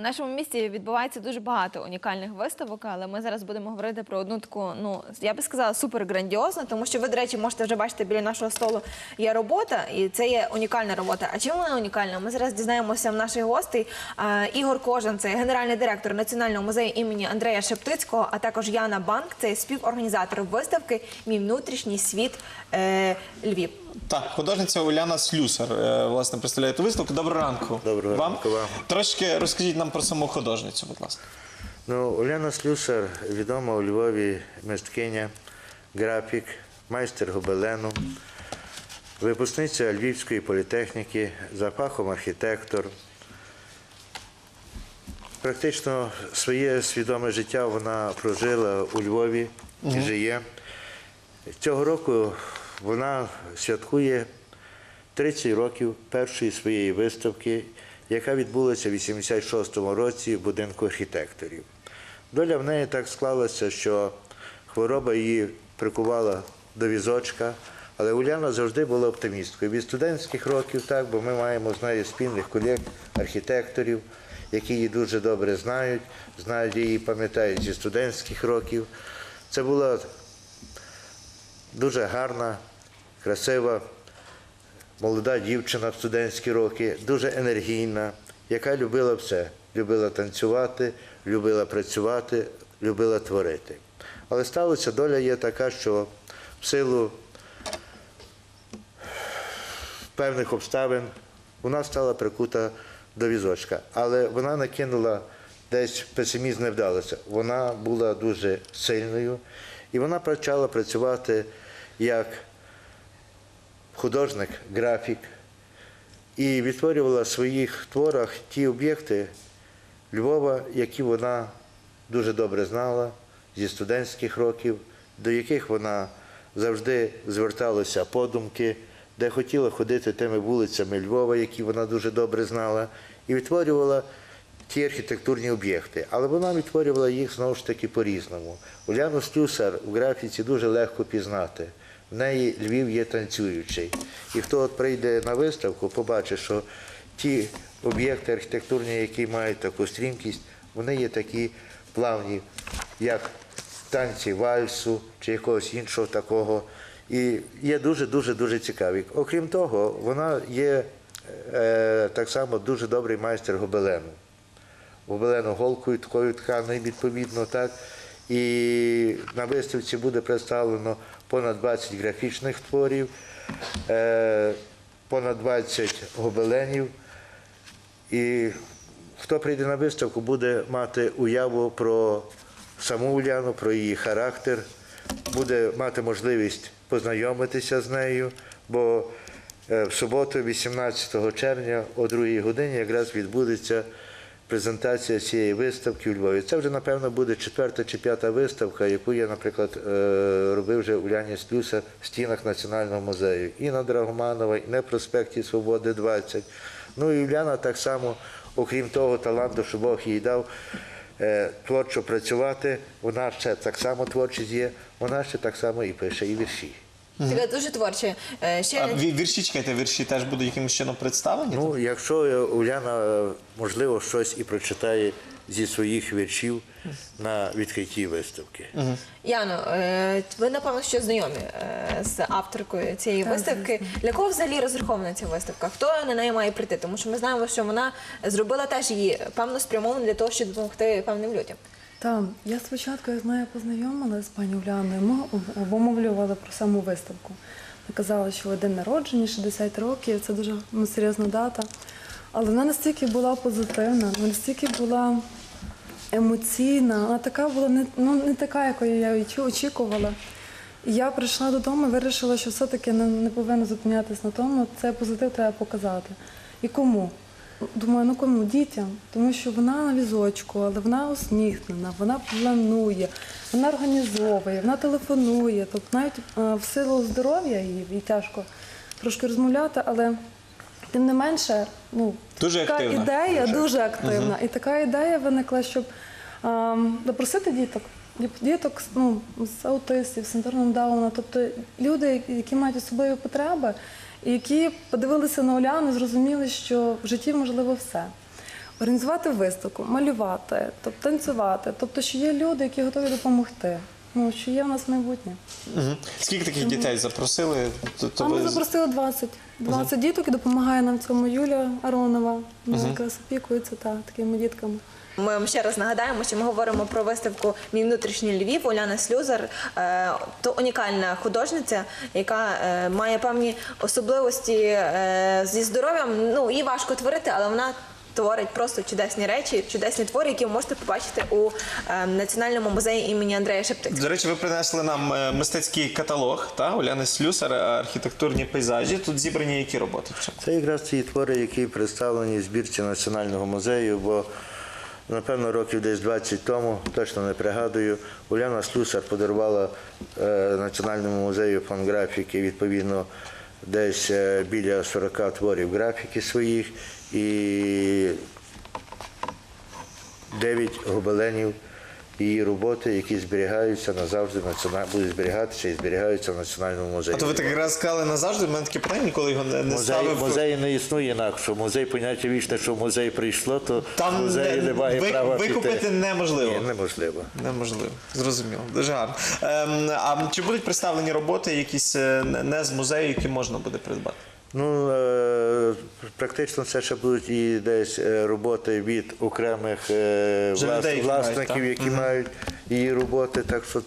У нашому місті відбувається дуже багато унікальних виставок, але ми зараз будемо говорити про одну таку, ну я би сказала, супер грандіозну, тому що ви, до речі, можете вже бачити біля нашого столу є робота, і це є унікальна робота. А чим вона унікальна? Ми зараз дізнаємося в наших гостей. Ігор Кожан, це генеральний директор Національного музею імені Андрея Шептицького, а також Яна Банк, це співорганізатор виставки Мій внутрішній світ е, Львів. Так, художниця Уляна Слюсар, е, власне, представляє ту виставку. Доброго ранку. Доброго вам. ранку вам. Трошки розкажіть нам про саму художницю, будь ласка. Ну, Уляна Слюсар відома у Львові мисткиня, графік, майстер гобелену, випускниця Львівської політехніки, за фахом архітектор. Практично своє свідоме життя вона прожила у Львові і жиє. Цього року вона святкує 30 років першої своєї виставки, яка відбулася в 86-му році в будинку архітекторів. Доля в неї так склалася, що хвороба її прикувала до візочка, але Уляна завжди була оптимісткою. Від студентських років, так, бо ми маємо з нею спільних колег, архітекторів, які її дуже добре знають, знають її, пам'ятають зі студентських років. Це була дуже гарна, красива, молода дівчина в студентські роки, дуже енергійна, яка любила все. Любила танцювати, любила працювати, любила творити. Але сталося, доля є така, що в силу певних обставин вона стала прикута до візочка. Але вона накинула десь песимізм не вдалося. Вона була дуже сильною і вона почала працювати як художник, графік і відтворювала в своїх творах ті об'єкти Львова, які вона дуже добре знала зі студентських років, до яких вона завжди зверталася подумки, де хотіла ходити тими вулицями Львова, які вона дуже добре знала, і відтворювала ті архітектурні об'єкти. Але вона відтворювала їх знову ж таки по-різному. Уляну Слюсар в графіці дуже легко пізнати. В неї Львів є танцюючий. І хто от прийде на виставку, побачить, що ті об'єкти архітектурні, які мають таку стрімкість, вони є такі плавні, як танці вальсу чи якогось іншого такого. І є дуже-дуже дуже цікаві. Окрім того, вона є е, так само дуже добрий майстер гобелену. Гобелену голкою, такою тканою, відповідно, так. І на виставці буде представлено понад 20 графічних творів, е, понад 20 гобеленів. І хто прийде на виставку, буде мати уяву про саму Уляну, про її характер, буде мати можливість познайомитися з нею, бо е, в суботу, 18 червня, о 2 годині, якраз відбудеться презентація цієї виставки у Львові. Це вже, напевно, буде четверта чи п'ята виставка, яку я, наприклад, е, робив вже Уляні Слюса в стінах Національного музею. І на Драгоманова, і на проспекті Свободи 20. Ну і Уляна так само, окрім того таланту, що Бог їй дав, е, творчо працювати, вона ще так само творчість є, вона ще так само і пише, і вірші. Така дуже творча. Е, Ще А ві- вірші, чекайте, вірші теж будуть якимось чином представлені? Ну, якщо е, Уляна, е, можливо, щось і прочитає зі своїх віршів на відкритті виставки. Яно, е, ви напевно що знайомі е, з авторкою цієї виставки. Для кого взагалі розрахована ця виставка? Хто на неї має прийти? Тому що ми знаємо, що вона зробила теж її певно спрямовано для того, щоб допомогти певним людям. Так, я спочатку з нею познайомилася з пані Уляною. Ми об- обмовлювали про саму виставку. Ми казали, що день народження, 60 років, це дуже ну, серйозна дата. Але вона настільки була позитивна, вона настільки була емоційна, вона така була не, ну, не така, якою я очікувала. І я прийшла додому і вирішила, що все-таки не, не повинна зупинятися на тому, це позитив треба показати. І кому? Думаю, ну кому? Дітям. Тому що вона на візочку, але вона усміхнена, вона планує, вона організовує, вона телефонує. Тобто навіть е, в силу здоров'я їй, їй тяжко трошки розмовляти, але тим не менше, ну, Дуже така активна. ідея дуже активна. І така ідея виникла, щоб ем, запросити діток. Діток ну, з аутистів, з синдромом Дауна, тобто люди, які мають особливі потреби, які подивилися на Оляну, зрозуміли, що в житті можливо все. організувати виставку, малювати, тобто танцювати. Тобто, що є люди, які готові допомогти. Ну, що є в нас майбутнє. Угу. Скільки таких дітей запросили? Тобто А ми ви- запросили 20. 20 діток і допомагає нам в цьому Юля Аронова. Вона якраз опікується та, такими дітками. Ми вам ще раз нагадаємо, що ми говоримо про виставку Мій внутрішній Львів Уляна Слюзар. Е, То унікальна художниця, яка е, має певні особливості е, зі здоров'ям. Ну їй важко творити, але вона. Творить просто чудесні речі, чудесні твори, які ви можете побачити у е, Національному музеї імені Андрея Шептицького. До речі, ви принесли нам е, мистецький каталог, та Уляни Слюсар, е, архітектурні пейзажі. Тут зібрані які роботи? Це якраз ті твори, які представлені в збірці Національного музею, бо, напевно, років десь 20 тому, точно не пригадую, Уляна Слюсар подарувала е, Національному музею фонграфіки, відповідно, десь е, біля 40 творів графіки своїх і 9 гобеленів її роботи, які зберігаються назавжди, будуть зберігатися і зберігаються в Національному музеї. А то ви так раз сказали назавжди, в мене таке питання, ніколи його не, не Музей, ставив. музей не існує інакше. Музей поняття вічне, що в музей прийшло, то Там музей не- не має ви- права викупити піти. неможливо. Ні, неможливо. Неможливо, зрозуміло. Дуже гарно. Ем, а чи будуть представлені роботи якісь е, не з музею, які можна буде придбати? Ну, е, практично це ще будуть і десь е, роботи від окремих е, влас- мають, власників, так? які мають її роботи, так що,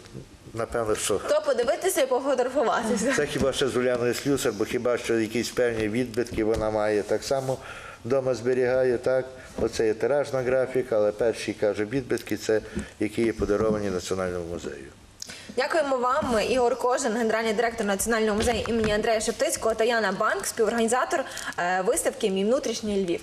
напевно, що. То подивитися і пофотографуватися. Це хіба ще з Уляною Слюсар, бо хіба що якісь певні відбитки вона має так само вдома зберігає, так? Оце є тиражна графіка, але перші, каже, відбитки це які є подаровані Національному музею. Дякуємо вам, Ігор Кожин, генеральний директор Національного музею імені Андрея Шептицького та Яна Банк, співорганізатор е, виставки Мій внутрішній Львів.